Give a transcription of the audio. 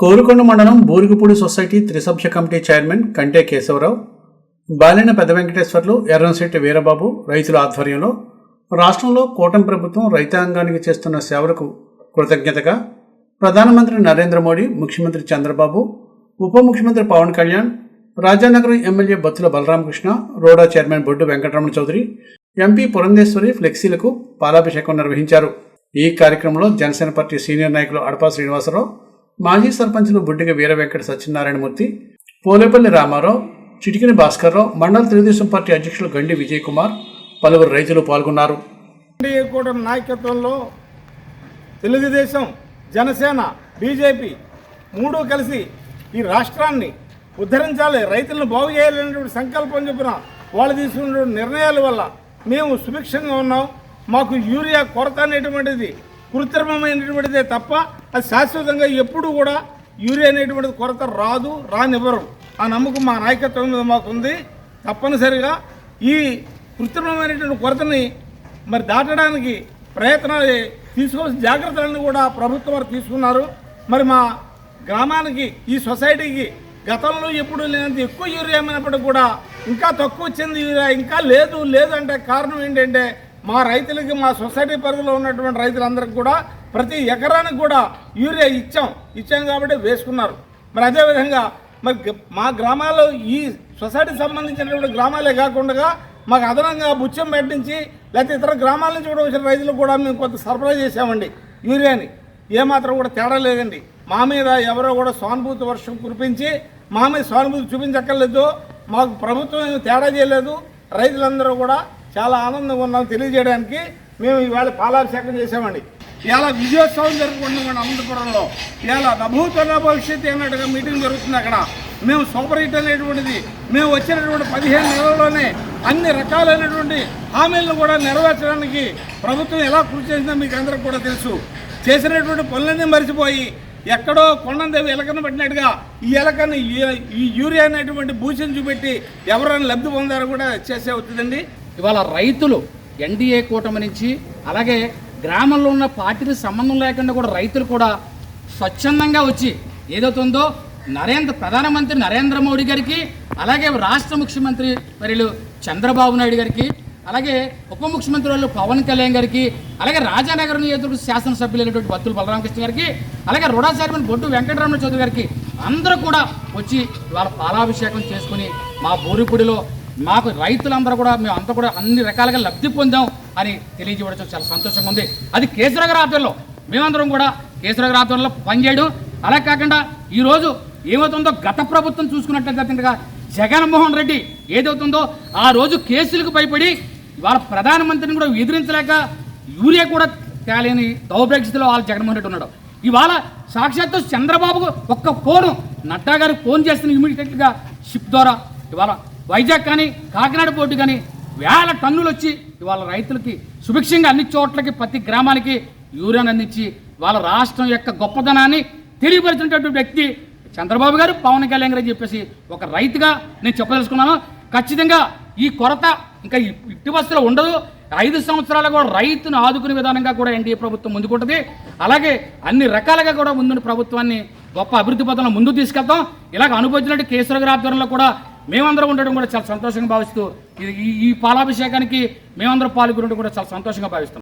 కోరుకొండ మండలం బూరుగుపూడి సొసైటీ త్రిసభ్య committee chairman కంటే కేశవరావు బాలిన పెద్ద వెంకటేశ్వర్లు ఎర్రంశెట్టి వీరబాబు రైతుల ఆధ్వర్యంలో రాష్ట్రంలో కూటమి ప్రభుత్వం రైతాంగానికి చేస్తున్న సేవలకు కృతజ్ఞతగా ప్రధానమంత్రి నరేంద్ర మోడీ ముఖ్యమంత్రి చంద్రబాబు ఉప ముఖ్యమంత్రి Pawan Kalyan Rajanagaram MLA Bathula Balaramakrishna RUDA chairman Boddu Venkataramana Chowdary MP Purandeswari ఫ్లెక్సీలకు పాలాభిషేకం నిర్వహించారు. ఈ కార్యక్రమంలో జనసేన పార్టీ సీనియర్ నాయకులు అడపా శ్రీనివాసరావు మాజీ సర్పంచ్లు బుడ్డిగ వీరవెంకట సత్యనారాయణమూర్తి పోలేపల్లి రామారావు చిటికిని భాస్కర్రావు మండల తెలుగుదేశం పార్టీ అధ్యక్షులు గండి విజయ్ కుమార్ పలువురు రైతులు పాల్గొన్నారు. కూటమి నాయకత్వంలో తెలుగుదేశం జనసేన బీజేపీ మూడు కలిసి ఈ రాష్ట్రాన్ని ఉద్ధరించాలి రైతులను బాగు చేయాలనేటువంటి సంకల్పం చెప్పిన వాళ్ళు తీసుకున్నటువంటి నిర్ణయాల వల్ల మేము సుభిక్షంగా ఉన్నాం. మాకు యూరియా కొరత అనేటువంటిది కృత్రిమమైనటువంటిదే తప్ప అది శాశ్వతంగా ఎప్పుడు కూడా యూరియా అనేటువంటిది కొరత రాదు రానివ్వరు. ఆ నమ్మకం మా నాయకత్వం మీద మాకుంది. తప్పనిసరిగా ఈ కృత్రిమమైనటువంటి కొరతని మరి దాటడానికి ప్రయత్నాలు తీసుకోవాల్సిన జాగ్రత్తలన్నీ కూడా ప్రభుత్వం వారు తీసుకున్నారు. మరి మా గ్రామానికి ఈ సొసైటీకి గతంలో ఎప్పుడు లేనంత ఎక్కువ యూరియా అయినప్పటికీ కూడా ఇంకా తక్కువ వచ్చింది యూరియా ఇంకా లేదు లేదు అంటే కారణం ఏంటంటే మా రైతులకి మా సొసైటీ పరిధిలో ఉన్నటువంటి రైతులందరికీ కూడా ప్రతి ఎకరానికి కూడా యూరియా ఇచ్చాం. ఇచ్చాం కాబట్టి వేసుకున్నారు. మరి అదేవిధంగా మరి మా గ్రామాల్లో ఈ సొసైటీకి సంబంధించినటువంటి గ్రామాలే కాకుండా మాకు అదనంగా బుచ్చం పెట్టించి లేకపోతే ఇతర గ్రామాల నుంచి కూడా వచ్చిన రైతులకు కూడా మేము కొంత సరఫరా చేసామండి యూరియాని. ఏమాత్రం కూడా తేడా లేదండి. మా మీద ఎవరో కూడా సానుభూతి వర్షం కురిపించి మా మీద సానుభూతి చూపించక్కర్లేదు. మాకు ప్రభుత్వం ఏమీ తేడా చేయలేదు. రైతులందరూ కూడా చాలా ఆనందంగా ఉన్నాం తెలియజేయడానికి. మేము ఇవాళ పాలాభిషేకం చేసామండి ఇలా విజయోత్సవం జరుపుకుంటున్నాం అనంతపురంలో. ఇలా నభూతన భవిష్యత్తు అన్నట్టుగా మీటింగ్ జరుగుతుంది అక్కడ. మేము సూపర్ హిట్ అనేటువంటిది మేము వచ్చినటువంటి పదిహేను నెలల్లోనే అన్ని రకాలైనటువంటి హామీలను కూడా నెరవేర్చడానికి ప్రభుత్వం ఎలా కృషి చేసిందో మీకు అందరికి కూడా తెలుసు. చేసినటువంటి పనులన్నీ మర్చిపోయి ఎక్కడో కొండందేవి ఎలకను పెట్టినట్టుగా ఈ ఎలకను ఈ- ఈ యూరియా అనేటువంటి భూషణ చూపెట్టి ఎవరైనా లబ్ధి పొందారో కూడా చేసే అవుతుందండి. ఇవాళ రైతులు ఎన్డీఏ కూటమి నుంచి అలాగే గ్రామంలో ఉన్న పార్టీకి సంబంధం లేకుండా కూడా రైతులు కూడా స్వచ్ఛందంగా వచ్చి ఏదవుతుందో నరేంద్ర ప్రధానమంత్రి నరేంద్ర మోడీ గారికి అలాగే రాష్ట్ర ముఖ్యమంత్రి మరియు చంద్రబాబు నాయుడు గారికి అలాగే ఉప ముఖ్యమంత్రి వాళ్ళు పవన్ కళ్యాణ్ గారికి అలాగే రాజానగర్ నియోజకవర్గ శాసనసభ్యులైనటువంటి బత్తుల బలరామకృష్ణ గారికి అలాగే రుడా చైర్మన్ బొడ్డు వెంకటరమణ చౌదరి గారికి అందరూ కూడా వచ్చి వాళ్ళ పాలాభిషేకం చేసుకుని మా బోరిపూడిలో మాకు రైతులందరూ కూడా మేము అంతా కూడా అన్ని రకాలుగా లబ్ధి పొందాం. అని తెలియజేయడం చాలా సంతోషంగా ఉంది. అది కేసీఆర్ గారి ఆధ్వర్యంలో మేమందరం కూడా కేసీఆర్ గారి ఆధ్వర్యంలో పనిచేయడం. అలా కాకుండా ఈరోజు ఏమవుతుందో గత ప్రభుత్వం చూసుకున్నట్లయితే జగన్మోహన్ రెడ్డి ఏదవుతుందో ఆ రోజు కేసులకు భయపడి వాళ్ళ ప్రధానమంత్రిని కూడా ఎదిరించలేక యూరియా కూడా తేలేని దౌర్భ్యక్షతలో వాళ్ళు జగన్మోహన్ రెడ్డి ఉన్నాడు. ఇవాళ సాక్షాత్తు చంద్రబాబుకు ఒక్క ఫోను. నడ్డా గారికి ఫోన్ చేస్తున్న ఇమీడియట్గా షిప్ ద్వారా. ఇవాళ వైజాగ్ కానీ కాకినాడ పోర్టు కానీ వేల టన్నులు వచ్చి ఇవాళ రైతులకి సుభిక్షంగా అన్ని చోట్లకి ప్రతి గ్రామానికి యూరియాను అందించి వాళ్ళ రాష్ట్రం యొక్క గొప్పదనాన్ని తెలియపరిచినటువంటి వ్యక్తి చంద్రబాబు గారు పవన్ కళ్యాణ్ గారు చెప్పేసి ఒక రైతుగా నేను చెప్పదలుచుకున్నాను. ఖచ్చితంగా ఈ కొరత ఇంకా ఇట్టి బస్సులో ఉండదు. ఐదు సంవత్సరాలు కూడా రైతును ఆదుకునే విధానంగా కూడా ఎన్డీఏ ప్రభుత్వం ముందుకుంటుంది. అలాగే అన్ని రకాలుగా కూడా ముందున్న ప్రభుత్వాన్ని గొప్ప అభివృద్ధి పథంలో ముందుకు తీసుకెళ్తాం. ఇలాగ అనుభవించినట్టు కేసీఆర్ గారి ఆధ్వర్యంలో కూడా మేమందరం ఉండడం కూడా చాలా సంతోషంగా భావిస్తూ ఇది- ఈ ఈ పాలాభిషేకానికి మేమందరం పాల్గొనడం కూడా చాలా సంతోషంగా భావిస్తాం